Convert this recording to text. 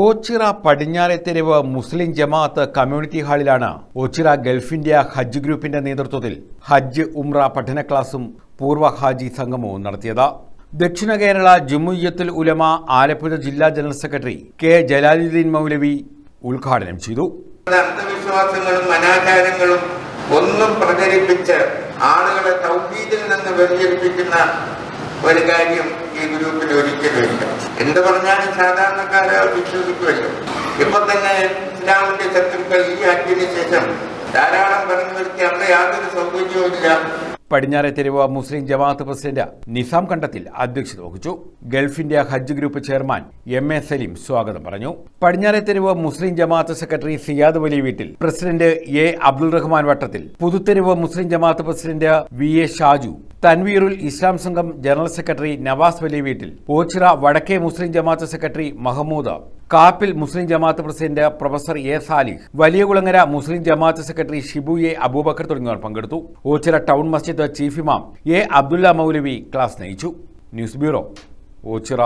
ഓച്ചിറ പടിഞ്ഞാറെത്തെരുവ് മുസ്ലിം ജമാഅത്ത് കമ്മ്യൂണിറ്റി ഹാളിലാണ് Ochira Gulf India ഹജ്ജ് ഗ്രൂപ്പിന്റെ നേതൃത്വത്തിൽ ഹജ്ജ് ഉംറ പഠന ക്ലാസും പൂർവ ഹാജി സംഗമവും നടത്തിയത്. ദക്ഷിണ കേരള ജുമുയ്യത്തുൽ ഉലമ ആലപ്പുഴ ജില്ലാ general secretary K Jalaluddin Moulavi ഉദ്ഘാടനം ചെയ്തു. അന്ധവിശ്വാസങ്ങളും അനാചാരങ്ങളും ഒന്നും പ്രചരിപ്പിച്ച് ആളുകളെ തൗഹീദിൽ നിന്ന് ഒരു കാര്യം ഈ ഗ്രൂപ്പിൽ ഒരിക്കലുമില്ല എന്ത് പറഞ്ഞാലും സാധാരണക്കാരെ വിശ്വസിക്കുമല്ലോ. ഇപ്പൊ തന്നെ ഇസ്ലാമിന്റെ ശത്രുക്കൾ ഈ ഹജ്ജിന് ശേഷം ധാരാളം പറഞ്ഞു നിർത്തി അവിടെ യാതൊരു സൗകര്യവുമില്ല തെരുവ മുസ്ലിം ജമാഅത്ത് പ്രസിഡന്റ് നിസാം കണ്ടത്തിൽ അധ്യക്ഷത വഹിച്ചു. Gulf India Hajj group chairman M A Saleem സ്വാഗതം പറഞ്ഞു. പടിഞ്ഞാറെ തെരുവ് മുസ്ലിം ജമാഅത്ത് സെക്രട്ടറി സിയാദ് വലി വീട്ടിൽ president A Abdul Rahman Vattathil. Puthutheruvu Muslim Jamaath president V A Shaju Thanveerul Islam Sangham general secretary Navas Valiyaveettil Pochira വടക്കേ Muslim Jamaath secretary Mahmood Kappil Muslim Jamaath president professor A Salih Valiyakulangara Muslim Jamaath secretary Shibu A Aboobacker തുടങ്ങിയവർ പങ്കെടുത്തു. Ochira town Masjid chief imam A Abdulla Moulavi class നയിച്ചു. News bureau Ochira